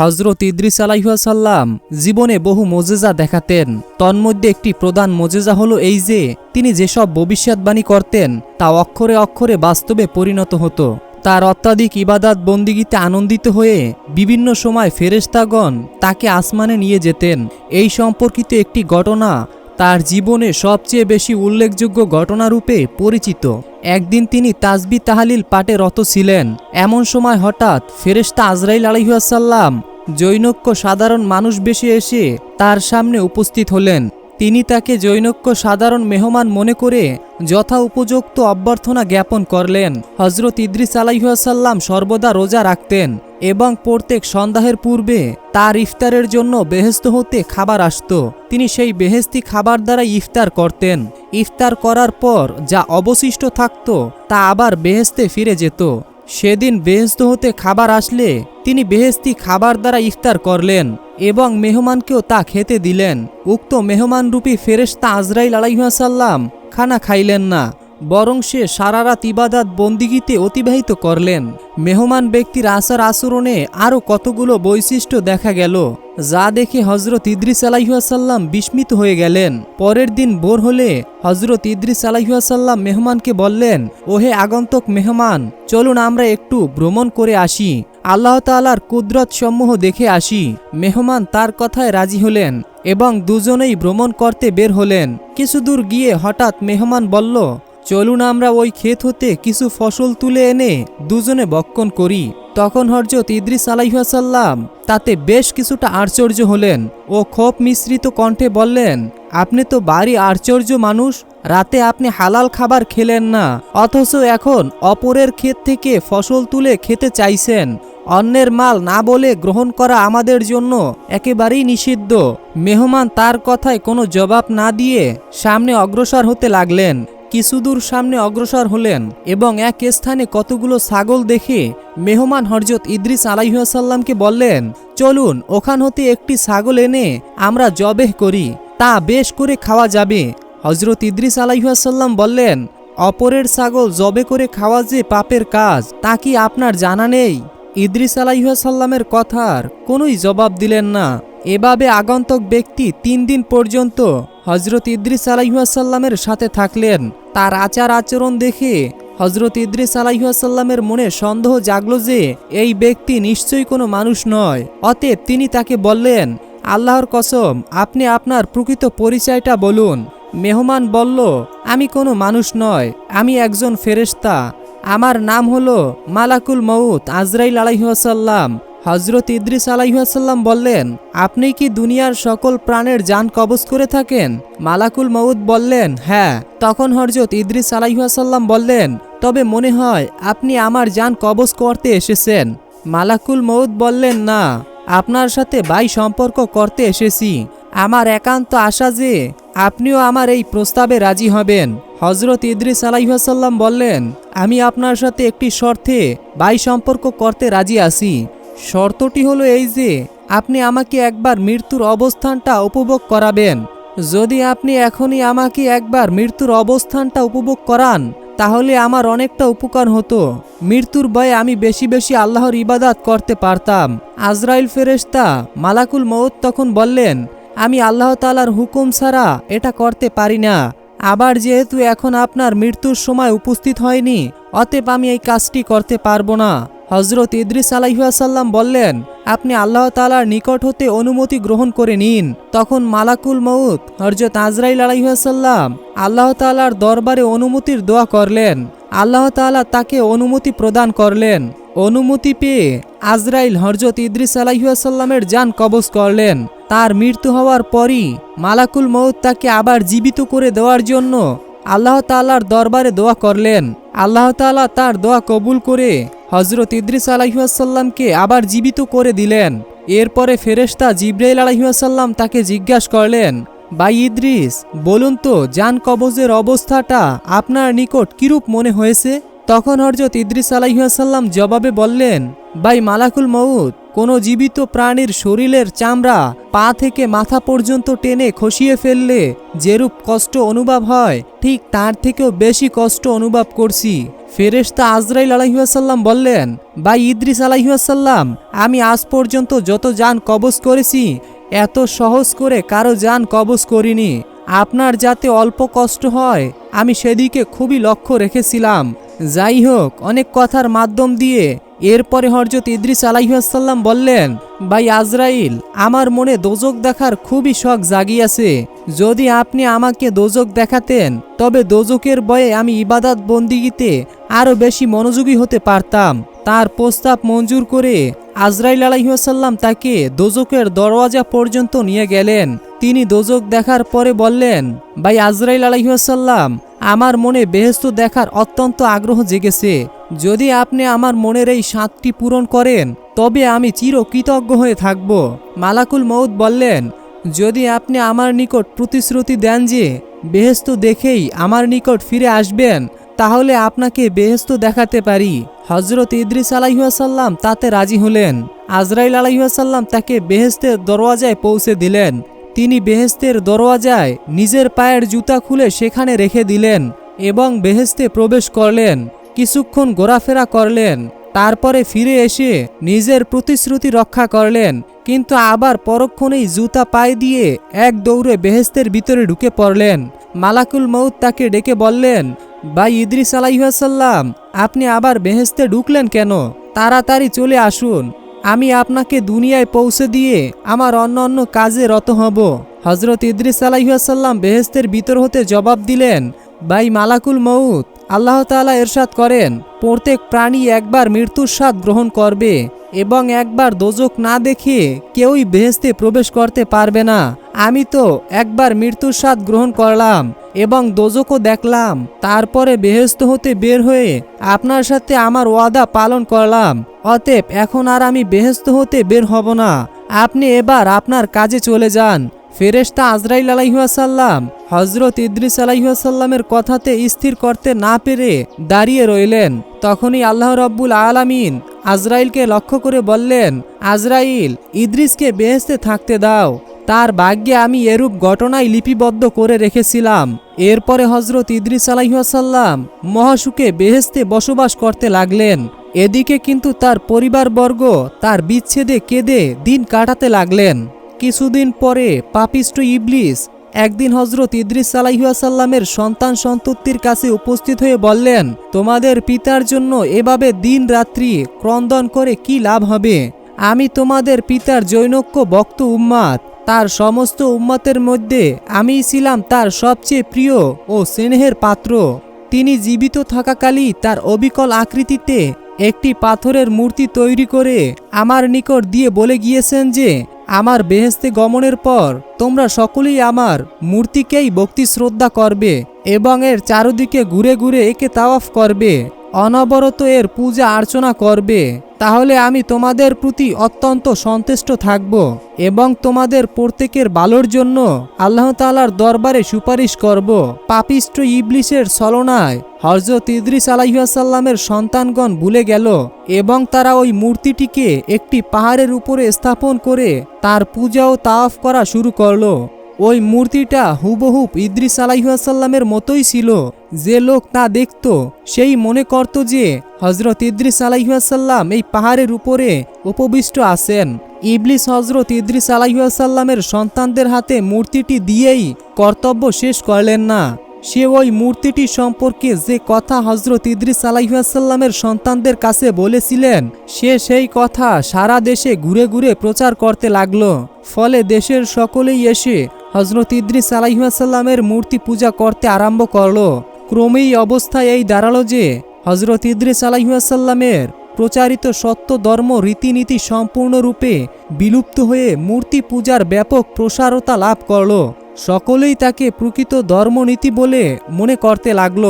হজরত ইদ্রিস আলাইহাসাল্লাম জীবনে বহু মোজেজা দেখাতেন। তন্মধ্যে একটি প্রধান মোজেজা হলো এই যে, তিনি যেসব ভবিষ্যৎবাণী করতেন, তা অক্ষরে অক্ষরে বাস্তবে পরিণত হতো। তার অত্যাধিক ইবাদাত বন্দিগিতে আনন্দিত হয়ে বিভিন্ন সময় ফেরেশতাগণ তাকে আসমানে নিয়ে যেতেন। এই সম্পর্কিত একটি ঘটনা তার জীবনে সবচেয়ে বেশি উল্লেখযোগ্য ঘটনারূপে পরিচিত। একদিন তিনি তাজবি তাহালিল পাটে রত ছিলেন। এমন সময় হঠাৎ ফেরেশতা আজরাইল আলহিহাসাল্লাম জৈনক্য সাধারণ মানুষ বেশি এসে তার সামনে উপস্থিত হলেন। তিনি তাকে জৈনক্য সাধারণ মেহমান মনে করে যথা উপযুক্ত অভ্যর্থনা জ্ঞাপন করলেন। হজরত ইদ্রিস আলাইহাসাল্লাম সর্বদা রোজা রাখতেন এবং প্রত্যেক সন্ধ্যাহের পূর্বে তার ইফতারের জন্য বেহেস্ত হতে খাবার আসত। তিনি সেই বেহেস্তি খাবার দ্বারা ইফতার করতেন। ইফতার করার পর যা অবশিষ্ট থাকত তা আবার বেহেস্তে ফিরে যেত। সেদিন বেহেস্ত হতে খাবার আসলে তিনি বেহেস্তি খাবার দ্বারা ইফতার করলেন এবং মেহমানকেও তা খেতে দিলেন। উক্ত মেহমানরূপী ফেরেস্তা আজরাইল আলাইহাসাল্লাম খানা খাইলেন না। বরং সে সারা রাত ইবাদাত বন্দিগিতে অতিবাহিত করলেন। মেহমান ব্যক্তির আচার আচরণে আরও কতগুলো বৈশিষ্ট্য দেখা গেল, যা দেখে হজরত ইদ্রিস আলাইহাসাল্লাম বিস্মিত হয়ে গেলেন। পরের দিন ভোর হলে হজরত ইদ্রিস আলাইহাসাল্লাম মেহমানকে বললেন, ওহে আগন্তক মেহমান, চলুন আমরা একটু ভ্রমণ করে আসি। আল্লাহ তালার কুদরত সমূহ দেখে আসি। মেহমান তার কথায় রাজি হলেন এবং দুজনেই ভ্রমণ করতে বের হলেন। কিছু দূর গিয়ে হঠাৎ মেহমান বলল চলুন আমরা ওই ক্ষেত হতে কিছু ফসল তুলে এনে দুজনে বক্ষণ করি। তখন হরজত ইদ্রিস আলাইহাসাল্লাম তাতে বেশ কিছুটা আশ্চর্য হলেন ও ক্ষোভ মিশ্রিত কণ্ঠে বললেন, আপনি তো বাড়ি আশ্চর্য মানুষ, রাতে আপনি হালাল খাবার খেলেন না, অথচ এখন অপরের ক্ষেত থেকে ফসল তুলে খেতে চাইছেন। অন্যের মাল না বলে গ্রহণ করা আমাদের জন্য একেবারেই নিষিদ্ধ। মেহমান তার কথায় কোনো জবাব না দিয়ে সামনে অগ্রসর হতে লাগলেন। কিছুদূর সামনে অগ্রসর হলেন এবং এক স্থানে কতগুলো ছাগল দেখে মেহমান হরজত ইদ্রিস আলাইহাসাল্লামকে বললেন, চলুন, ওখান হতে একটি ছাগল এনে আমরা জবেহ করি, তা বেশ করে খাওয়া যাবে। হজরত ইদ্রিস আলাইহাসাল্লাম বললেন, অপরের ছাগল জবে করে খাওয়া যে পাপের কাজ, তা কি আপনার জানা নেই? ইদ্রিস আলাইহাসাল্লামের কথার কোনোই জবাব দিলেন না। এভাবে আগন্তক ব্যক্তি তিন দিন পর্যন্ত হজরত ইদ্রিস আলাইহাসাল্লামের সাথে থাকলেন। তার আচার আচরণ দেখে হজরত ইদ্রিস আলাইহাসাল্লামের মনে সন্দেহ জাগল যে, এই ব্যক্তি নিশ্চয়ই কোনো মানুষ নয়। অতএব তিনি তাকে বললেন, আল্লাহর কসম, আপনি আপনার প্রকৃত পরিচয়টা বলুন। মেহমান বলল, আমি কোনো মানুষ নয়, আমি একজন ফেরেশতা। আমার নাম হলো মালাকুল মউত আজরাইল আলাইহাসাল্লাম হজরত ইদ্রিস আলাইহাসাল্লাম বললেন, আপনি কি দুনিয়ার সকল প্রাণের যান কবজ করে থাকেন? মালাকুল মউদ বললেন হ্যাঁ। তখন হজরত ইদ্রিস আলাইহাসাল্লাম বললেন, তবে মনে হয় আপনি আমার যান কবজ করতে এসেছেন। মালাকুল মউদ বললেন, না, আপনার সাথে বাই সম্পর্ক করতে এসেছি। আমার একান্ত আশা যে আপনিও আমার এই প্রস্তাবে রাজি হবেন। হজরত ইদ্রিস আলাইহাসাল্লাম বললেন, আমি আপনার সাথে একটি শর্তে বাই সম্পর্ক করতে রাজি আছি। শর্তটি হলো এই যে, আপনি আমাকে একবার মৃত্যুর অবস্থানটা উপভোগ করাবেন। যদি আপনি এখনই আমাকে একবার মৃত্যুর অবস্থানটা উপভোগ করান, তাহলে আমার অনেকটা উপকার হতো। মৃত্যুর ভয়ে আমি বেশি বেশি আল্লাহর ইবাদাত করতে পারতাম। আজরাইল ফেরেশতা মালাকুল মৌত তখন বললেন, আমি আল্লাহ তালার হুকুম ছাড়া এটা করতে পারি না। আবার যেহেতু এখন আপনার মৃত্যুর সময় উপস্থিত হয়নি, অতএব আমি এই কাজটি করতে পারব না। হজরত ইদ্রিস আলাইহাসাল্লাম বললেন, আপনি আল্লাহ তালার নিকট হতে অনুমতি গ্রহণ করে নিন। তখন মালাকুল মউত হজরত আজরাইল আলাইহাসাল্লাম আল্লাহ তালার দরবারে অনুমতির দোয়া করলেন। আল্লাহ তালা তাকে অনুমতি প্রদান করলেন। অনুমতি পেয়ে আজরাইল হরজত ইদ্রিস আলাইহাসাল্লামের যান কবজ করলেন। তার মৃত্যু হওয়ার পরই মালাকুল মউত তাকে আবার জীবিত করে দেওয়ার জন্য আল্লাহ তালার দরবারে দোয়া করলেন। আল্লাহ তালা তার দোয়া কবুল করে হজরত ইদ্রিস আলাইহাসাল্লামকে আবার জীবিত করে দিলেন। এরপরে ফেরেস্তা জিব্রাইল আলাইহাসাল্লাম তাকে জিজ্ঞাসা করলেন বাই ইদ্রিস, বলুন তো, যান কবজের অবস্থাটা আপনার নিকট কিরূপ মনে হয়েছে? তখন হরজত ইদ্রিস আলাইহাসাল্লাম জবাবে বললেন বাই মালাকুল মউত কোনো জীবিত প্রাণীর শরীরের চামড়া পা থেকে মাথা পর্যন্ত টেনে খসিয়ে ফেললে যেরূপ কষ্ট অনুভব হয়, ঠিক তার থেকেও বেশি কষ্ট অনুভব করছি। ফেরেশতা আজরাইল আলাইহাসাল্লাম বললেন বা ইদ্রিস আলাইহাসাল্লাম আমি আজ পর্যন্ত যত যান কবজ করেছি, এত সহজ করে কারও যান কবজ করিনি। আপনার যাতে অল্প কষ্ট হয়, আমি সেদিকে খুবই লক্ষ্য রেখেছিলাম। যাই হোক, অনেক কথার মাধ্যম দিয়ে এরপরে হরজত ইদ্রিস আলাইহাসাল্লাম বললেন, ভাই আজরাইল, আমার মনে দোজক দেখার খুবই শখ জাগিয়াছে যদি আপনি আমাকে দোজক দেখাতেন, তবে দোজকের বয়ে আমি ইবাদাত বন্দিগিতে আরও বেশি মনোযোগী হতে পারতাম। তার প্রস্তাব মঞ্জুর করে আজরাইল আলাইহাসাল্লাম তাকে দোজকের দরওয়াজা পর্যন্ত নিয়ে গেলেন। তিনি দোজক দেখার পরে বললেন, ভাই আজরাইল আলাইহাসাল্লাম আমার মনে বেহেস্ত দেখার অত্যন্ত আগ্রহ জেগেছে। যদি আপনি আমার মনের এই সাতটি পূরণ করেন, তবে আমি চিরকৃতজ্ঞ হয়ে থাকব। মালাকুল মৌদ বললেন, যদি আপনি আমার নিকট প্রতিশ্রুতি দেন যে, বেহেস্ত দেখেই আমার নিকট ফিরে আসবেন, তাহলে আপনাকে বেহেস্ত দেখাতে পারি। হজরত ইদ্রিস আলাইহাসাল্লাম তাতে রাজি হলেন। আজরাইল আলাইহাসাল্লাম তাকে বেহেস্তের দরওয়াজায় পৌঁছে দিলেন। তিনি বেহেস্তের দরওয়াজায় নিজের পায়ের জুতা খুলে সেখানে রেখে দিলেন এবং বেহেস্তে প্রবেশ করলেন। কিছুক্ষণ ঘোরাফেরা করলেন, তারপরে ফিরে এসে নিজের প্রতিশ্রুতি রক্ষা করলেন, কিন্তু আবার পরক্ষণেই জুতা পায়ে দিয়ে এক দৌড়ে বেহেস্তের ভিতরে ঢুকে পড়লেন। মালাকুল মৌত তাকে ডেকে বললেন, ভাই ইদ্রিস আলাইহাসাল্লাম আপনি আবার বেহেস্তে ঢুকলেন কেন? তাড়াতাড়ি চলে আসুন, আমি আপনাকে দুনিয়ায় পৌঁছে দিয়ে আমার অন্য অন্য কাজে রত হব। হজরত ইদ্রিস আলাইহাসাল্লাম বেহেস্তের ভিতর হতে জবাব দিলেন, ভাই মালাকুল মৌত আল্লাহ তাআলা এরশাদ করেন, প্রত্যেক প্রাণী একবার মৃত্যুর স্বাদ গ্রহণ করবে এবং একবার দোজক না দেখে কেউই বেহেস্তে প্রবেশ করতে পারবে না। আমি তো একবার মৃত্যুর স্বাদ গ্রহণ করলাম এবং দোজকও দেখলাম, তারপরে বেহেস্ত হতে বের হয়ে আপনার সাথে আমার ওয়াদা পালন করলাম, অতএব এখন আর আমি বেহেস্ত হতে বের হব না। আপনি এবার আপনার কাজে চলে যান। ফেরেশতা আজরাইল আলাইহাসাল্লাম হজরত ইদ্রিস আলাইহাসাল্লামের কথাতে স্থির করতে না পেরে দাঁড়িয়ে রইলেন। তখনই আল্লাহ রব্বুল আলামিন আজরাইলকে লক্ষ্য করে বললেন, আজরাইল, ইদ্রিসকে বেহেস্তে থাকতে দাও। তার ভাগ্যে আমি এরূপ ঘটনায় লিপিবদ্ধ করে রেখেছিলাম। এরপরে হজরত ইদ্রিস আলাইহাসাল্লাম মহাসুখে বেহেস্তে বসবাস করতে লাগলেন। এদিকে কিন্তু তার পরিবারবর্গ তার বিচ্ছেদে কেঁদে দিন কাটাতে লাগলেন। কিছুদিন পরে পাপিষ্ট ইবলিস একদিন হজরত ইদ্রিস সালাইহাসাল্লামের সন্তান সন্ততির কাছে উপস্থিত হয়ে বললেন, তোমাদের পিতার জন্য এভাবে দিন রাত্রি ক্রন্দন করে কি লাভ হবে? আমি তোমাদের পিতার জৈনক্য বক্ত উম্মাদ। তার সমস্ত উম্মাতের মধ্যে আমিই ছিলাম তার সবচেয়ে প্রিয় ও স্নেহের পাত্র। তিনি জীবিত থাকাকালই তার অবিকল আকৃতিতে একটি পাথরের মূর্তি তৈরি করে আমার নিকট দিয়ে বলে গিয়েছেন যে আমার বেহেস্তে গমনের পর তোমরা সকলেই আমার মূর্তিকেই ভক্তি শ্রদ্ধা করবে এবং এর চারদিকে ঘুরে ঘুরে একে তাওয়াফ করবে, অনবরত এর পূজা অর্চনা করবে। তাহলে আমি তোমাদের প্রতি অত্যন্ত সন্তুষ্ট থাকব এবং তোমাদের প্রত্যেকের ভালোর জন্য আল্লাহ তালার দরবারে সুপারিশ করব। পাপিষ্ট ইবলিশের ছলনায় হরজত ইদ্রিস আলাইসাল্লামের সন্তানগণ ভুলে গেল এবং তারা ওই মূর্তিটিকে একটি পাহাড়ের উপরে স্থাপন করে তার পূজা ও তাওয়াফ করা শুরু করল। ওই মূর্তিটা হুবহুব ইদ্রিস আলাইহাসাল্লামের মতোই ছিল। যে লোক তা দেখত, সেই মনে করত যে হজরত ইদ্রিস আলাইহাসাল্লাম এই পাহাড়ের উপরে উপবিষ্ট আছেন। ইবলিস হজরত ইদ্রিস আলাইহাসাল্লামের সন্তানদের হাতে মূর্তিটি দিয়েই কর্তব্য শেষ করলেন না। সে ওই মূর্তিটি সম্পর্কে যে কথা হজরত ইদ্রিস আলাইহাসাল্লামের সন্তানদের কাছে বলেছিলেন, সে সেই কথা সারা দেশে ঘুরে ঘুরে প্রচার করতে লাগল। ফলে দেশের সকলেই এসে হজরত ইদ্রিস আলাইহাসাল্লামের মূর্তি পূজা করতে আরম্ভ করল। ক্রমেই অবস্থা এই দাঁড়াল যে হজরত ইদ্রিস আলাইহাসাল্লামের প্রচারিত সত্য ধর্ম রীতিনীতি সম্পূর্ণরূপে বিলুপ্ত হয়ে মূর্তি পূজার ব্যাপক প্রসারতা লাভ করল। সকলেই তাকে প্রকৃত ধর্মনীতি বলে মনে করতে লাগল।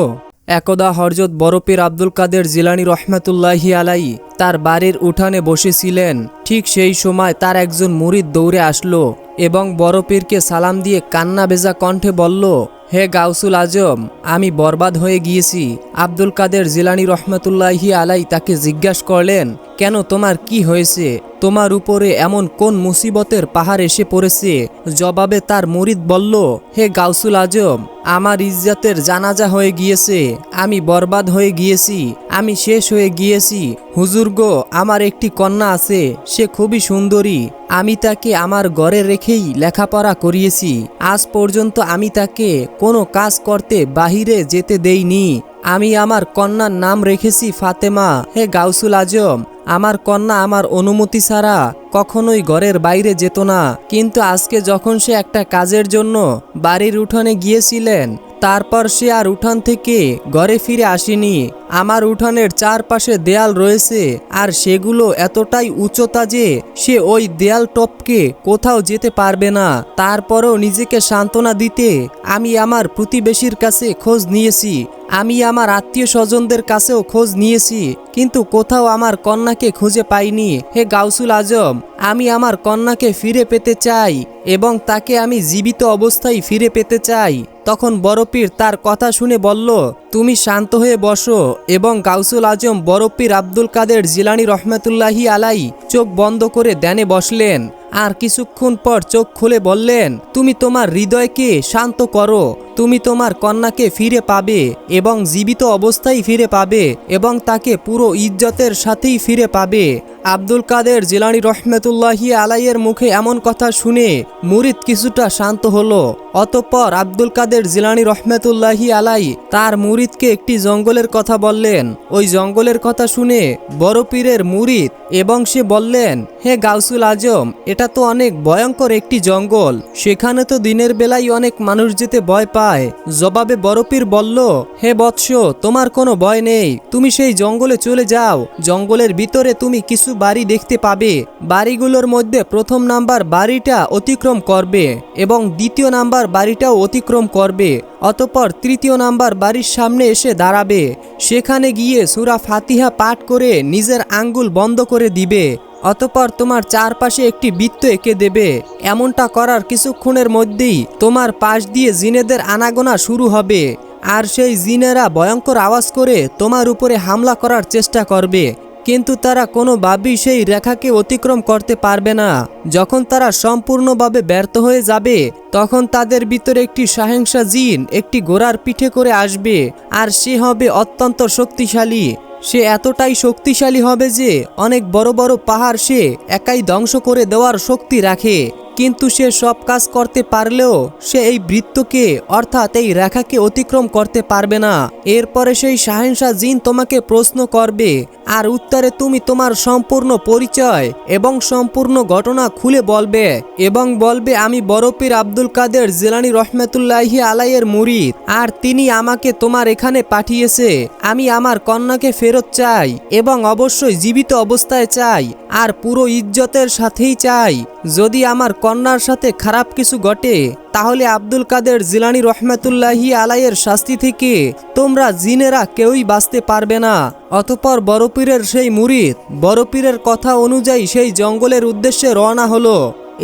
একদা হরজত বরফের আব্দুল কাদের জিলানি রহমাতুল্লাহি আলাই তার বাড়ির উঠানে বসেছিলেন। ঠিক সেই সময় তার একজন মুরিদ দৌড়ে আসলো এবং বরফিরকে সালাম দিয়ে কান্না বেজা কণ্ঠে বলল, হে গাউসুল আজম, আমি বরবাদ হয়ে গিয়েছি। আব্দুল কাদের জিলানি রহমতুল্লাহি আলাই তাকে জিজ্ঞাসা করলেন, কেন তোমার কি হয়েছে? তোমার উপরে এমন কোন মুসিবতের পাহাড় এসে পড়েছে? জবাবে তার মুরিদ বলল, হে গাউসুল আজম, আমার ইজ্জতের জানাজা হয়ে গিয়েছে। আমি বরবাদ হয়ে গিয়েছি, আমি শেষ হয়ে গিয়েছি। হুজুর গো, আমার একটি কন্যা আছে, সে খুবই সুন্দরী। আমি তাকে আমার ঘরে রেখেই লেখাপড়া করিয়েছি। আজ পর্যন্ত আমি তাকে কোনো কাজ করতে বাহিরে যেতে দেইনি। আমি আমার কন্যার নাম রেখেছি ফাতেমা। হে গাউসুল আজম, আমার কন্যা আমার অনুমতি ছাড়া কখনোই ঘরের বাইরে যেত না। কিন্তু আজকে যখন সে একটা কাজের জন্য বাড়ির উঠানে গিয়েছিলেন, তারপর সে আর উঠান থেকে ঘরে ফিরে আসেনি। আমার উঠানের চারপাশে দেয়াল রয়েছে, আর সেগুলো এতটাই উচ্চতা যে সে ওই দেয়াল টপকে কোথাও যেতে পারবে না। তারপরও নিজেকে সান্ত্বনা দিতে আমি আমার প্রতিবেশীর কাছে খোঁজ নিয়েছি। আমি আমার আত্মীয় স্বজনদের কাছেও খোঁজ নিয়েছি, কিন্তু কোথাও আমার কন্যাকে খুঁজে পাইনি। হে গাউসুল আজম, আমি আমার কন্যাকে ফিরে পেতে চাই এবং তাকে আমি জীবিত অবস্থায় ফিরে পেতে চাই। তখন বড়পীর তার কথা শুনে বলল, তুমি শান্ত হয়ে বসো এবং গাউসুল আজম বরপ্পির আব্দুল কাদের জিলানি রহমতুল্লাহি আলাই চোখ বন্ধ করে ধ্যানে বসলেন। আর কিছুক্ষণ পর চোখ খুলে বললেন, তুমি তোমার হৃদয়কে শান্ত করো। তুমি তোমার কন্যাকে ফিরে পাবে এবং জীবিত অবস্থায় ফিরে পাবে এবং তাকে পুরো ইজ্জতের সাথেই ফিরে পাবে। আব্দুল কাদের জিলানি রহমতুল্লাহি আলাইয়ের মুখে এমন কথা শুনে মুরিদ কিছুটা শান্ত হলো। অতঃপর আব্দুল কাদের জিলানি রহমতুল্লাহি আলাই তার মুরিদকে একটি জঙ্গলের কথা বললেন। ওই জঙ্গলের কথা শুনে বড় পীরের মুরিদ এবং সে বললেন, হে গাউসুল আজম, এটা তো অনেক ভয়ঙ্কর একটি জঙ্গল। সেখানে তো দিনের বেলায় অনেক মানুষ যেতে ভয় পায়। জবাবে বড়পীর বলল, হে বৎস, তোমার কোনো ভয় নেই। তুমি সেই জঙ্গলে চলে যাও। জঙ্গলের ভিতরে তুমি কিছু বাড়ি দেখতে পাবে। বাড়িগুলোর মধ্যে প্রথম নাম্বার বাড়িটা অতিক্রম করবে এবং দ্বিতীয় নাম্বার বাড়িটাও অতিক্রম করবে। অতপর তৃতীয় নাম্বার বাড়ির সামনে এসে দাঁড়াবে। সেখানে গিয়ে সুরা ফাতিহা পাঠ করে নিজের আঙ্গুল বন্ধ করে দিবে। অতপর তোমার চারপাশে একটি বৃত্ত এঁকে দেবে। এমনটা করার কিছুক্ষণের মধ্যেই তোমার পাশ দিয়ে জিনেদের আনাগোনা শুরু হবে। আর সেই জিনেরা ভয়ঙ্কর আওয়াজ করে তোমার উপরে হামলা করার চেষ্টা করবে। কিন্তু তারা কোনোভাবেই সেই রেখাকে অতিক্রম করতে পারবে না। যখন তারা সম্পূর্ণভাবে ব্যর্থ হয়ে যাবে, তখন তাদের ভিতরে একটি সাহেংসা জিন একটি ঘোড়ার পিঠে করে আসবে। আর সে হবে অত্যন্ত শক্তিশালী। সে এতটাই শক্তিশালী হবে যে অনেক বড় বড় পাহাড় সে একাই ধ্বংস করে দেওয়ার শক্তি রাখে। কিন্তু সে সব কাজ করতে পারলেও সে এই বৃত্তকে, অর্থাৎ এই রেখাকে অতিক্রম করতে পারবে না। এরপরে সেই শাহেনশাহ জিন তোমাকে প্রশ্ন করবে, আর উত্তরে তুমি তোমার সম্পূর্ণ পরিচয় এবং সম্পূর্ণ ঘটনা খুলে বলবে এবং বলবে, আমি বরফির আব্দুল কাদের জেলানি রহমতুল্লাহি আলাইয়ের মুরিদ, আর তিনি আমাকে তোমার এখানে পাঠিয়েছে। আমি আমার কন্যাকে ফেরত চাই এবং অবশ্যই জীবিত অবস্থায় চাই, আর পুরো ইজ্জতের সাথেই চাই। যদি আমার কন্যার সাথে খারাপ কিছু ঘটে, তাহলে আব্দুল কাদের জিলানি রহমতুল্লাহি আলাইয়ের শাস্তি থেকে তোমরা জিনেরা কেউই বাঁচতে পারবে না। অতপর বড়পীরের সেই মুরিদ, বড়পীরের কথা অনুযায়ী সেই জঙ্গলের উদ্দেশ্যে রওনা হলো।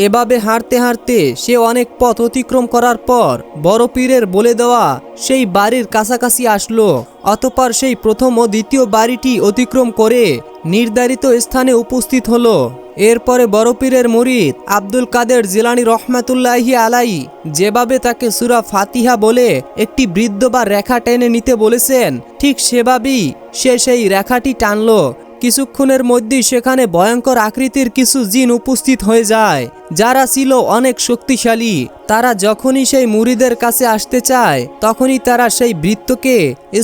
এভাবে হাঁটতে হাঁটতে সে অনেক পথ অতিক্রম করার পর বড় পীরের বলে দেওয়া সেই বাড়ির কাছাকাছি আসলো। অতপর সেই প্রথম ও দ্বিতীয় বাড়িটি অতিক্রম করে নির্ধারিত স্থানে উপস্থিত হলো। এরপরে বড় পীরের মুরিদ আব্দুল কাদের জিলানি রহমাতুল্লাহি আলাই যেভাবে তাকে সুরা ফাতিহা বলে একটি বৃদ্ধ বা রেখা টেনে নিতে বলেছেন, ঠিক সেভাবেই সে সেই রেখাটি টানলো। কিছুক্ষণের মধ্যেই সেখানে ভয়ঙ্কর আকৃতির কিছু জিন উপস্থিত হয়ে যায়, যারা ছিল অনেক শক্তিশালী। তারা যখনই সেই মুড়িদের কাছে আসতে চায়, তখনই তারা সেই বৃত্তকে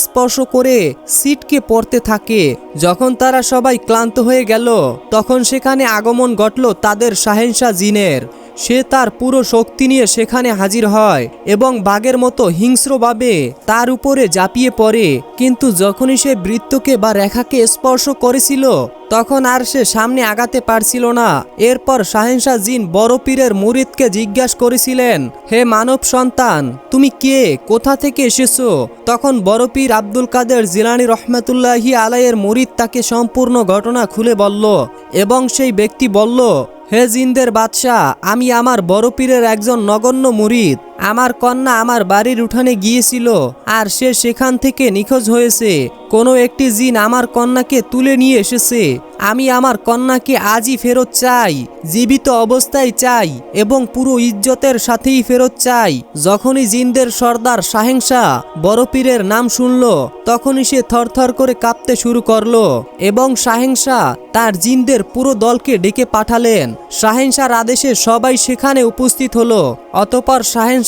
স্পর্শ করে সিটকে পড়তে থাকে। যখন তারা সবাই ক্লান্ত হয়ে গেল, তখন সেখানে আগমন ঘটল তাদের শাহেনশাহ জিনের। সে তার পুরো শক্তি নিয়ে সেখানে হাজির হয় এবং বাঘের মতো হিংস্রভাবে তার উপরে ঝাঁপিয়ে পড়ে। কিন্তু যখনই সে বৃত্তকে বা রেখাকে স্পর্শ করেছিল, তখন আর সে সামনে আগাতে পারছিল না। এরপর শাহেনশাহ জিন বড় পীরের মুরিদকে জিজ্ঞাসা করেছিলেন, হে মানব সন্তান, তুমি কে? কোথা থেকে এসেছ? তখন বড় পীর আব্দুল কাদের জিলানি রহমতুল্লাহি আলাইয়ের মুরিদ তাকে সম্পূর্ণ ঘটনা খুলে বলল এবং সেই ব্যক্তি বলল হে জিন্দের বাদশাহ আমি আমার বড় পীরের একজন নগণ্য মুরিদ। আমার কন্যা আমার বাড়ির উঠানে গিয়েছিল, আর সে সেখান থেকে নিখোঁজ হয়েছে। কোনো একটি জিন আমার কন্যাকে তুলে নিয়ে এসেছে। আমি আমার কন্যাকে আজই ফেরত চাই, জীবিত অবস্থায় চাই, এবং পুরো ইজ্জতের সাথেই ফেরত চাই। যখনই জিনদের সর্দার শাহেংশা বড় পীরের নাম শুনল, তখনই সে থরথর করে কাঁপতে শুরু করল, এবং শাহেংশা তার জিনদের পুরো দলকে ডেকে পাঠালেন। শাহেনশার আদেশে সবাই সেখানে উপস্থিত হলো, অতপর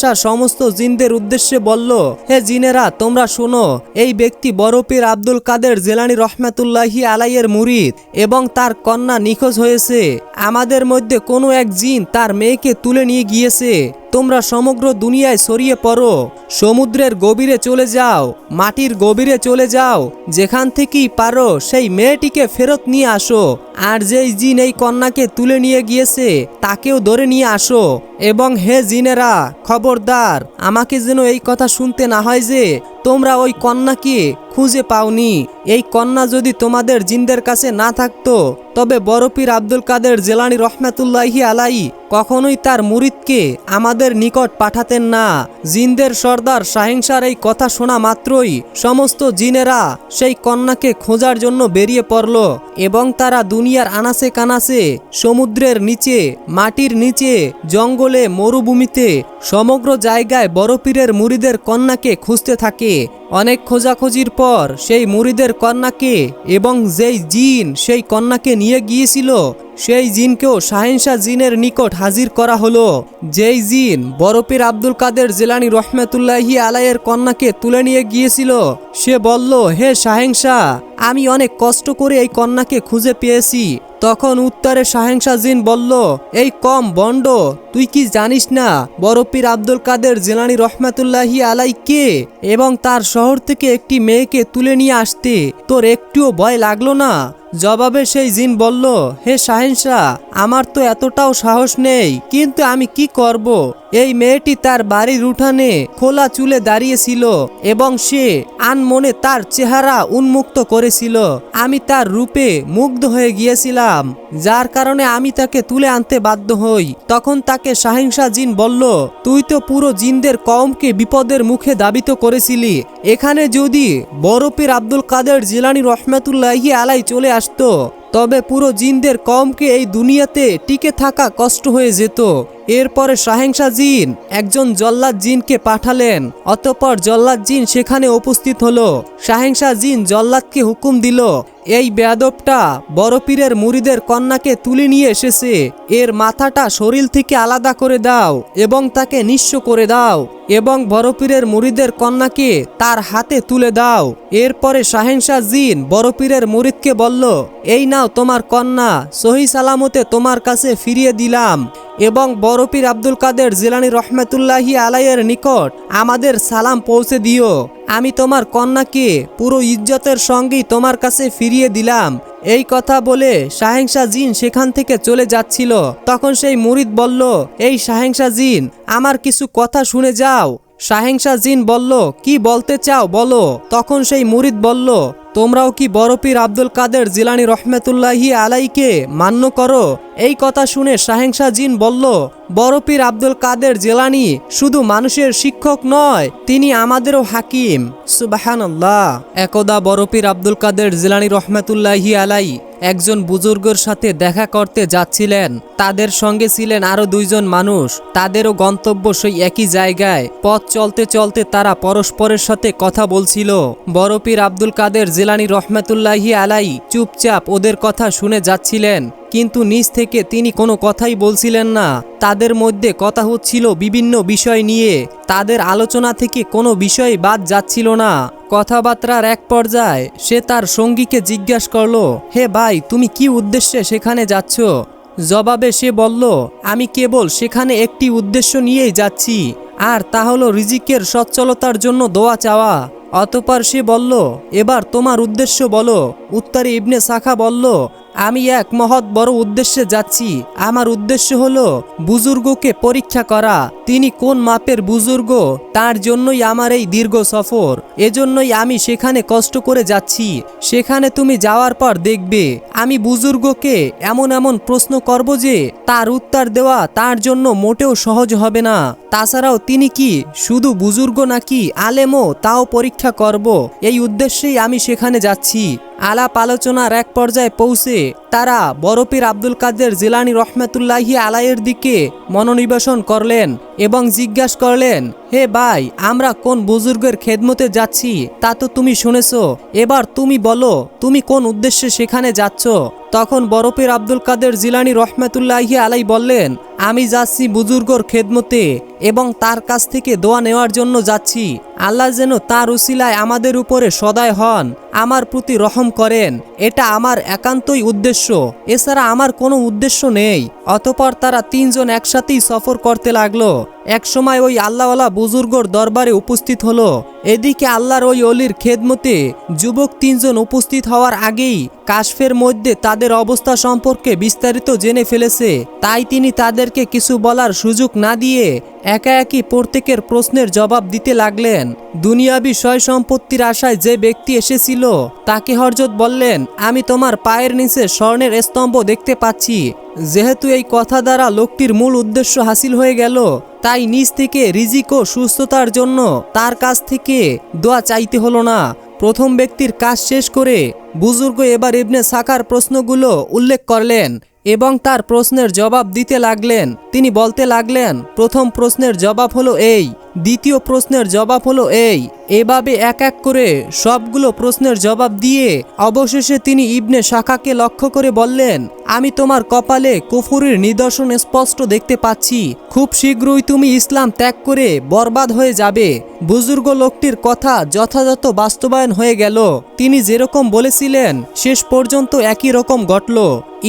শাহেনশাহ সমস্ত জিনদের উদ্দেশ্যে বলল, হে জিনেরা, তোমরা শোনো, এই ব্যক্তি বরপীর আব্দুল কাদের জেলানি রহমাতুল্লাহি আলাইয়ের মুরিদ এবং তার কন্যা নিখোঁজ হয়েছে। আমাদের মধ্যে কোনো এক জিন তার মেয়েকে তুলে নিয়ে গিয়েছে। তোমরা সমগ্র দুনিয়ায় সরিয়ে পড়ো। সমুদ্রের গভীরে চলে যাও, মাটির গভীরে চলে যাও। যেখান থেকেই পারো, সেই মেয়েটিকে ফেরত নিয়ে আসো। আর যেই জিন এই কন্যাকে তুলে নিয়ে গিয়েছে, তাকেও ধরে নিয়ে আসো। এবং হে জিনেরা, খবরদার, আমাকে যেন এই কথা শুনতে না হয় যে তোমরা ওই কন্যাকে খুঁজে পাওনি। এই কন্যা যদি তোমাদের জিনদের কাছে না থাকতো, তবে বরফির আব্দুল কাদের জেলানি রহমাতুল্লাহি আলাই কখনোই তার মুরিদকে আমাদের নিকট পাঠাতেন না। জিনদের সর্দার শাহিংসার এই কথা শোনা মাত্রই সমস্ত জিনেরা সেই কন্যাকে খোঁজার জন্য বেরিয়ে পড়ল এবং তারা দুনিয়ার আনাসে কানাসে সমুদ্রের নিচে, মাটির নিচে, জঙ্গলে, মরুভূমিতে, সমগ্র জায়গায় বড়পীরের মুরিদের কন্যাকে খুঁজতে থাকে। que অনেক খোঁজাখুঁজির পর সেই মুরিদের কন্যাকে এবং যেই জিন সেই কন্যাকে নিয়ে গিয়েছিল, সেই জিনকেও শাহেনশাহ জিনের নিকট হাজির করা হলো। যেই জিন বরফের আব্দুল কাদের জেলানি রহমতুল্লাহি আলাইয়ের কন্যাকে তুলে নিয়ে গিয়েছিল, সে বলল, হে শাহেনশাহ, আমি অনেক কষ্ট করে এই কন্যাকে খুঁজে পেয়েছি। তখন উত্তরে শাহেংশা জিন বলল, এই কম বন্ড, তুই কি জানিস না বরফির আব্দুল কাদের জেলানি রহমাতুল্লাহি আলাই কে এবং তার শহর থেকে একটি মেয়েকে তুলে নিয়ে আসতে তোর একটুও ভয় লাগল না? জবাবে সেই জিন বলল, হে শাহেনশাহ, আমার তো এতটাও সাহস নেই, কিন্তু আমি কি করব? এই মেয়েটি তার বাড়ির উঠানে খোলা চুলে দাঁড়িয়েছিল এবং সে আনমনে তার চেহারা উন্মুক্ত করেছিল। আমি তার রূপে মুগ্ধ হয়ে গিয়েছিলাম, যার কারণে আমি তাকে তুলে আনতে বাধ্য হই। তখন তাকে শাহিংসা জিন বলল, তুই তো পুরো জিনদের কমকে বিপদের মুখে দাবিত করেছিলি। এখানে যদি বরফের আব্দুল কাদের জিলানি রহমাতুল্লাহি আলাই চলে আসতো? তবে পুরো জিনদের কমকে এই দুনিয়াতে টিকে থাকা কষ্ট হয়ে যেত। এরপরে শাহেংশা জিন একজন জল্লাদ জিনকে পাঠালেন, অতপর জল্লাদ জিন সেখানে উপস্থিত হলো। শাহেংশা জিন জল্লাদকে হুকুম দিল, এই বেয়াদবটা বড় পীরের মুরিদের কন্যাকে তুলে নিয়ে এসেছে। এর মাথাটা শরীর থেকে আলাদা করে দাও এবং তাকে নিঃস্ব করে দাও এবং বড় পীরের মুরিদের কন্যাকে তার হাতে তুলে দাও। এরপরে শাহেংশা জিন বড় পীরের মুরিদকে বলল, এই নাও তোমার কন্যা, সহি সালামতে তোমার কাছে ফিরিয়ে দিলাম। এবং বরফির আব্দুল কাদের জিলানি রহমতুল্লাহি আলাইয়ের নিকট আমাদের সালাম পৌঁছে দিও। আমি তোমার কন্যাকে পুরো ইজ্জতের সঙ্গেই তোমার কাছে ফিরিয়ে দিলাম। এই কথা বলে শাহেংশা জিন সেখান থেকে চলে যাচ্ছিল। তখন সেই মুরিদ বলল, এই শাহেংশা জিন, আমার কিছু কথা শুনে যাও। শাহেংশা জিন বলল, কি বলতে চাও বলো? তখন সেই মুরিদ বলল তোমরাও কি বরফির আব্দুল কাদের জিলানি রহমতুল্লাহি আলাইকে মান্য করো? এই কথা শুনে শাহেংশা জিন বলল বরফির আব্দুল কাদের জেলানি শুধু মানুষের শিক্ষক নয়, তিনি আমাদেরও হাকিম। সুবাহান্লাহ একদা বরফির আব্দুল কাদের জিলানি রহমেতুল্লাহি আলাই একজন বুজুর্গর সাথে দেখা করতে যাচ্ছিলেন। তাদের সঙ্গে ছিলেন আরও দুইজন মানুষ। তাদেরও গন্তব্য সেই একই জায়গায়। পথ চলতে চলতে তারা পরস্পরের সাথে কথা বলছিল। বরফির আব্দুল কাদের জেলানি রহমতুল্লাহি আলাই চুপচাপ ওদের কথা শুনে যাচ্ছিলেন, কিন্তু নিজ থেকে তিনি কোনো কথাই বলছিলেন না। তাদের মধ্যে কথা হচ্ছিল বিভিন্ন বিষয় নিয়ে, তাদের আলোচনা থেকে কোনো বিষয় বাদ যাচ্ছিল না। কথাবার্তার এক পর্যায়ে সে তার সঙ্গীকে জিজ্ঞাসা করল, হে ভাই, তুমি কি উদ্দেশ্যে সেখানে যাচ্ছ? জবাবে সে বলল, আমি কেবল সেখানে একটি উদ্দেশ্য নিয়েই যাচ্ছি, আর তা হলো রিজিকের সচ্ছলতার জন্য দোয়া চাওয়া। অতপর সে বলল, এবার তোমার উদ্দেশ্য বলো। উত্তরে ইবনে শাখা বলল, আমি এক মহৎ বড় উদ্দেশ্যে যাচ্ছি। আমার উদ্দেশ্য হলো বুজুর্গকে পরীক্ষা করা। তিনি কোন মাপের বুজুর্গ? তার জন্যই আমার এই দীর্ঘ সফর। এজন্যই আমি সেখানে কষ্ট করে যাচ্ছি। সেখানে তুমি যাওয়ার পর দেখবে। আমি বুজুর্গকে এমন এমন প্রশ্ন করব যে, তার উত্তর দেওয়া তার জন্য মোটেও সহজ হবে না। তাছাড়াও তিনি কি, শুধু বুজুর্গ নাকি আলেমও তাও পরীক্ষা করব। এই উদ্দেশ্যেই আমি সেখানে যাচ্ছি। আলাপ আলোচনার এক পর্যায়ে পৌঁছে তারা বরফির আব্দুল কাদের জিলানি রহমতুল্লাহি আলাইয়ের দিকে মনোনিবেশন করলেন এবং জিজ্ঞাসা করলেন, হে ভাই, আমরা কোন বুজুর্গের খেদমতে যাচ্ছি তা তো তুমি শুনেছ। এবার তুমি বলো, তুমি কোন উদ্দেশ্যে সেখানে যাচ্ছ? তখন বরফের আব্দুল কাদের জিলানি রহমতুল্লাহি আলাই বললেন, আমি যাচ্ছি বুজুর্গর খেদমতে এবং তার কাছ থেকে দোয়া নেওয়ার জন্য যাচ্ছি। আল্লাহ যেন তার উসিলায় আমাদের উপরে সদায় হন। আমার প্রতি রহম করেন। এটা আমার একান্তই উদ্দেশ্য। এছাড়া আমার কোনো উদ্দেশ্য নেই। অতপর তারা তিনজন একসাথেই সফর করতে লাগল। একসময় ওই আল্লাহওয়ালা বুজুর্গর দরবারে উপস্থিত হলো। এদিকে আল্লাহর ওই অলির খেদমতে যুবক তিনজন উপস্থিত হওয়ার আগেই কাশফের মধ্যে তাদের অবস্থা সম্পর্কে বিস্তারিত জেনে ফেলেছে। তাই তিনি তাদেরকে কিছু বলার সুযোগ না দিয়ে একা একই প্রত্যেকের প্রশ্নের জবাব দিতে লাগলেন। দুনিয়াবি সয় সম্পত্তির আশায় যে ব্যক্তি এসেছিল, তাকে হরজত বললেন, আমি তোমার পায়ের নিচে স্বর্ণের স্তম্ভ দেখতে পাচ্ছি। যেহেতু এই কথা দ্বারা লোকটির মূল উদ্দেশ্য হাসিল হয়ে গেল, তাই নিজ থেকে রিজিক ও সুস্থতার জন্য তার কাছ থেকে দোয়া চাইতে হলো না। প্রথম ব্যক্তির কাজ শেষ করে বুজুর্গ এবার ইবনে সাকার প্রশ্নগুলো উল্লেখ করলেন। এবং তার প্রশ্নের জবাব দিতে লাগলেন। তিনি বলতে লাগলেন, প্রথম প্রশ্নের জবাব হলো এই, দ্বিতীয় প্রশ্নের জবাব হলো এই। এভাবে এক এক করে সবগুলো প্রশ্নের জবাব দিয়ে অবশেষে তিনি ইবনে শাখাকে লক্ষ্য করে বললেন, আমি তোমার কপালে কুফুরির নিদর্শন স্পষ্ট দেখতে পাচ্ছি। খুব শীঘ্রই তুমি ইসলাম ত্যাগ করে বরবাদ হয়ে যাবে। বুজুর্গ লোকটির কথা যথাযথ বাস্তবায়ন হয়ে গেল। তিনি যেরকম বলেছিলেন, শেষ পর্যন্ত একই রকম ঘটল।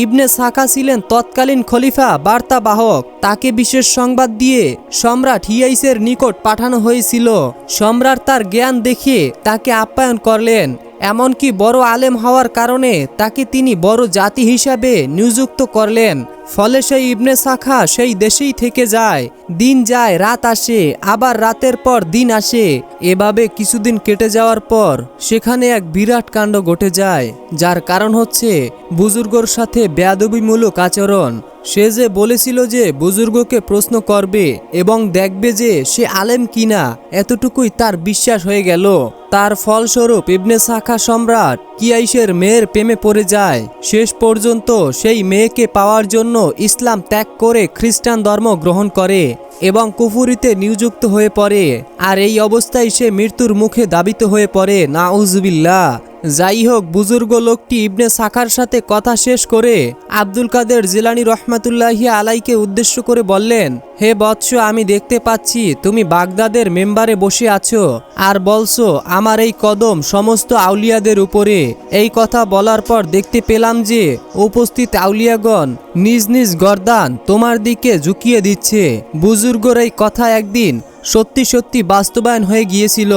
ইবনে সাকা ছিলেন তৎকালীন খলিফা, বার্তাবাহক। তাকে বিশেষ সংবাদ দিয়ে সম্রাট হিয়াইসের নিকট পাঠানো হয়েছিল। সম্রাট তার জ্ঞান দেখিয়ে তাকে আপ্যায়ন করলেন। এমনকি বড় আলেম হওয়ার কারণে তাকে তিনি বড় জাতি হিসাবে নিযুক্ত করলেন। ফলে সেই ইবনে শাখা সেই দেশেই থেকে যায়। দিন যায়, রাত আসে, আবার রাতের পর দিন আসে। এভাবে কিছুদিন কেটে যাওয়ার পর সেখানে এক বিরাট কাণ্ড ঘটে যায়, যার কারণ হচ্ছে বুজুর্গর সাথে বেয়াদবিমূলক আচরণ। সে যে বলেছিল যে বুজুর্গকে প্রশ্ন করবে এবং দেখবে যে সে আলেম কিনা, এতটুকুই তার বিশ্বাস হয়ে গেল। তার ফলস্বরূপ ইবনে শাখা সম্রাট কিয়াইশের মেয়ের প্রেমে পড়ে যায়। শেষ পর্যন্ত সেই মেয়েকে পাওয়ার জন্য ইসলাম ত্যাগ করে খ্রিস্টান ধর্ম গ্রহণ করে এবং কুফুরিতে নিযুক্ত হয়ে পড়ে। আর এই অবস্থায় সে মৃত্যুর মুখে দাবিত হয়ে পড়ে, নাউজুবিল্লাহ। যাই হোক বুজুর্গ লোকটি ইবনে সাখার সাথে কথা শেষ করে আব্দুল কাদের জিলানি রহমাতুল্লাহি আলাইকে উদ্দেশ্য করে বললেন, হে বৎস, আমি দেখতে পাচ্ছি তুমি বাগদাদের মেম্বারে বসে আছো আর বলছো, আমার এই কদম সমস্ত আউলিয়াদের উপরে। এই কথা বলার পর দেখতে পেলাম যে উপস্থিত আউলিয়াগণ নিজ নিজ গর্দান তোমার দিকে ঝুঁকিয়ে দিচ্ছে। বুজুর্গর এই কথা একদিন সত্যি সত্যি বাস্তবায়ন হয়ে গিয়েছিল।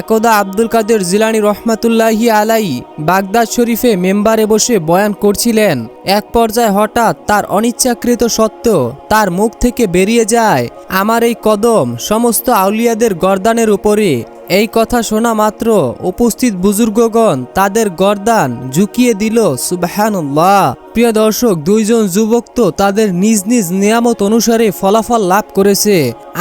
একদা আব্দুল কাদের জিলানি রহমাতুল্লাহি আলাই বাগদাদ শরীফে মেম্বারে বসে বয়ান করছিলেন, এক পর্যায়ে হঠাৎ তার অনিচ্ছাকৃত সত্য তার মুখ থেকে বেরিয়ে যায়, আমার এই কদম সমস্ত আউলিয়াদের গর্দানের উপরে এই কথা শোনা মাত্র উপস্থিত বুজুর্গগণ তাদের গর্দান ঝুঁকিয়ে দিল, সুবাহানুল্লাহ। প্রিয় দর্শক, দুইজন যুবক তো তাদের নিজ নিজ নিয়ামত অনুসারে ফলাফল লাভ করেছে।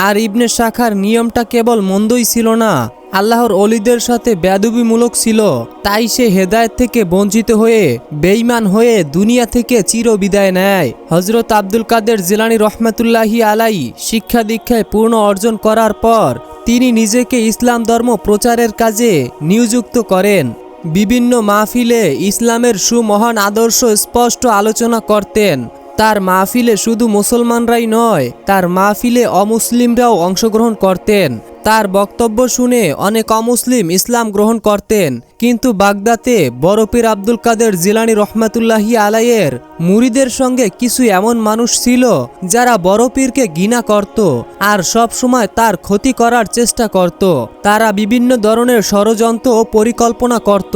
আর ইবনে শাখার নিয়মটা কেবল মন্দই ছিল না, আল্লাহর অলিদের সাথে বেদবিমূলক ছিল। তাই সে হেদায়েত থেকে বঞ্চিত হয়ে বেইমান হয়ে দুনিয়া থেকে চির বিদায় নেয়। হজরত আব্দুল কাদের জিলানি রহমাতুল্লাহি আলাই শিক্ষা দীক্ষায় পূর্ণ অর্জন করার পর তিনি নিজেকে ইসলাম ধর্ম প্রচারের কাজে নিযুক্ত করেন। বিভিন্ন মাহফিলে ইসলামের সুমহান আদর্শ স্পষ্ট আলোচনা করতেন। তার মাহফিলে শুধু মুসলমানরাই নয়, তার মাহফিলে অমুসলিমরাও অংশগ্রহণ করতেন। তার বক্তব্য শুনে অনেক অমুসলিম ইসলাম গ্রহণ করতেন। কিন্তু বাগদাতে বরফির আব্দুল কাদের জিলানি রহমাতুল্লাহি আলাইয়ের মুরিদের সঙ্গে কিছু এমন মানুষ ছিল যারা বড়পীরকে ঘৃণা করত আর সব সময় তার ক্ষতি করার চেষ্টা করত। তারা বিভিন্ন ধরনের ষড়যন্ত্র ও পরিকল্পনা করত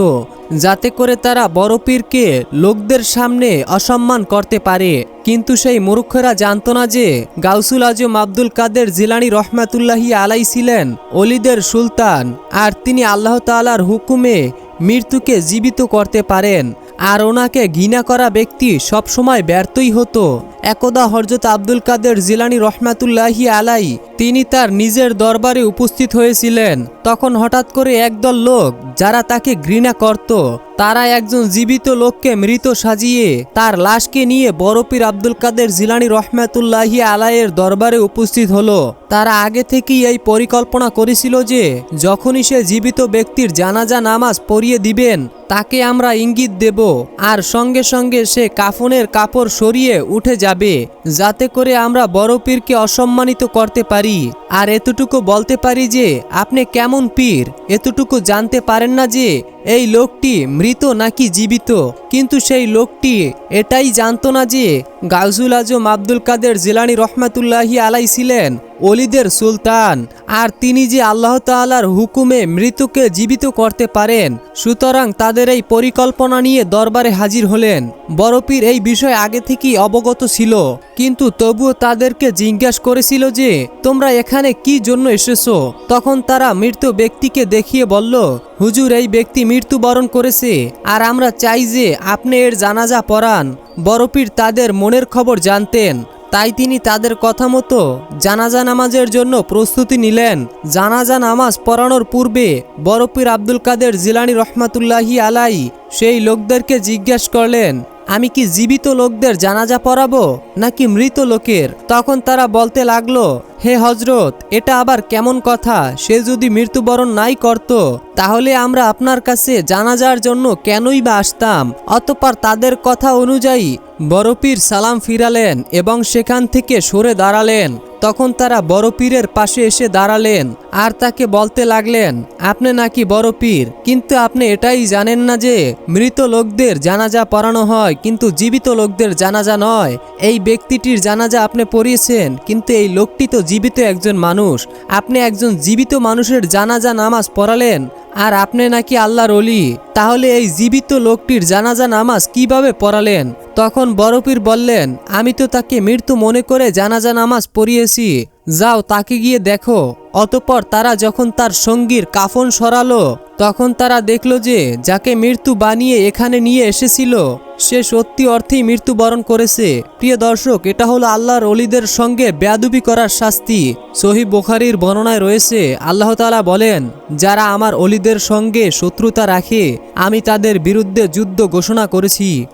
যাতে করে তারা বড়পীরকে লোকদের সামনে অসম্মান করতে পারে। কিন্তু সেই মূর্খরা জানত না যে গাউসুল আজম আব্দুল কাদের জিলানি রহমাতুল্লাহি আলাই ছিলেন অলিদের সুলতান আর তিনি আল্লাহ তাআলার হুকুমে মৃত্যুকে জীবিত করতে পারেন আর ওনাকে ঘৃণা করা ব্যক্তি সবসময় ব্যর্থই হতো। একদা হরজত আব্দুল কাদের জিলানি রহমাতুল্লাহি আলাই, তিনি তার নিজের দরবারে উপস্থিত হয়েছিলেন। তখন হঠাৎ করে একদল লোক, যারা তাকে ঘৃণা করত তারা একজন জীবিত লোককে মৃত সাজিয়ে তার লাশকে নিয়ে বরফির আব্দুল কাদের জিলানি রহমাতুল্লাহি আলাইয়ের দরবারে উপস্থিত হলো। তারা আগে থেকেই এই পরিকল্পনা করেছিল যে, যখনই সে জীবিত ব্যক্তির জানাজা নামাজ পড়িয়ে দিবেন, তাকে আমরা ইঙ্গিত দেব, আর সঙ্গে সঙ্গে সে কাফনের কাপড় সরিয়ে উঠে যাবে, যাতে করে আমরা বড় পীরকে অসম্মানিত করতে পারি। আর এতটুকু বলতে পারি যে, আপনি কেমন পীর? এতটুকু জানতে পারেন না যে, এই লোকটি মৃত নাকি জীবিত? কিন্তু সেই লোকটি এটাই জানত না যে গাজুল আজম আব্দুল কাদের জিলানি রহমাতুল্লাহি আলাই ছিলেন। অলিদের সুলতান, আর তিনি যে আল্লাহ তাআলার হুকুমে মৃত্যুকে জীবিত করতে পারেন, সুতরাং তাদের এই পরিকল্পনা নিয়ে দরবারে হাজির হলেন। বড়পীর এই বিষয়ে আগে থেকেই অবগত ছিল, কিন্তু তবুও তাদেরকে জিজ্ঞাসা করেছিল যে, তোমরা এখানে কি জন্য এসেছ? তখন তারা মৃত ব্যক্তিকে দেখিয়ে বলল, হুজুর, এই ব্যক্তি মৃত্যুবরণ করেছে, আর আমরা চাই যে আপনি এর জানাজা পড়ান। বড়পীর তাদের মনের খবর জানতেন। তাই তিনি তাদের কথা মতো জানাজা নামাজের জন্য প্রস্তুতি নিলেন। জানাজা নামাজ পড়ানোর পূর্বে বরফির আব্দুল কাদের জিলানি রহমাতুল্লাহি আলাই সেই লোকদেরকে জিজ্ঞেস করলেন, আমি কি জীবিত লোকদের জানাজা পড়াবো নাকি মৃত লোকের? তখন তারা বলতে লাগল, হে হজরত এটা আবার কেমন কথা? সে যদি মৃত্যুবরণ নাই করত, তাহলে আমরা আপনার কাছে জানাজার জন্য কেনই বা আসতাম? অতপর তাদের কথা অনুযায়ী বড়পীর সালাম ফিরালেন এবং সেখান থেকে সরে দাঁড়ালেন। তখন তারা বড় পীরের পাশে এসে দাঁড়ালেন আর তাকে বলতে লাগলেন, আপনি নাকি বড় পীর কিন্তু আপনি এটাই জানেন না যে, মৃত লোকদের জানাজা পড়ানো হয়, কিন্তু জীবিত লোকদের জানাজা নয়। এই ব্যক্তিটির জানাজা আপনি পড়িয়েছেন, কিন্তু এই লোকটি তো জীবিত একজন মানুষ। আপনি একজন জীবিত মানুষের জানাজা নামাজ পড়ালেন আর আপনি নাকি আল্লাহর অলি তাহলে এই জীবিত লোকটির জানাজা নামাজ কীভাবে পড়ালেন? তখন বরফির বললেন, আমি তো তাকে মৃত্যু মনে করে জানাজা নামাজ পড়িয়েছি। যাও তাকে গিয়ে দেখো। অতপর তারা যখন তার সঙ্গীর কাফন সরালো, তখন তারা দেখল যে যাকে মৃত্যু বানিয়ে এখানে নিয়ে এসেছিল, সে সত্যি অর্থেই মৃত্যুবরণ করেছে। প্রিয় দর্শক, এটা হলো আল্লাহর অলিদের সঙ্গে বেয়াদুবি করার শাস্তি। সহি বোখারির বর্ণনায় রয়েছে, আল্লাহ তাআলা বলেন, যারা আমার অলিদের সঙ্গে শত্রুতা রাখে, আমি তাদের বিরুদ্ধে যুদ্ধ ঘোষণা করেছি।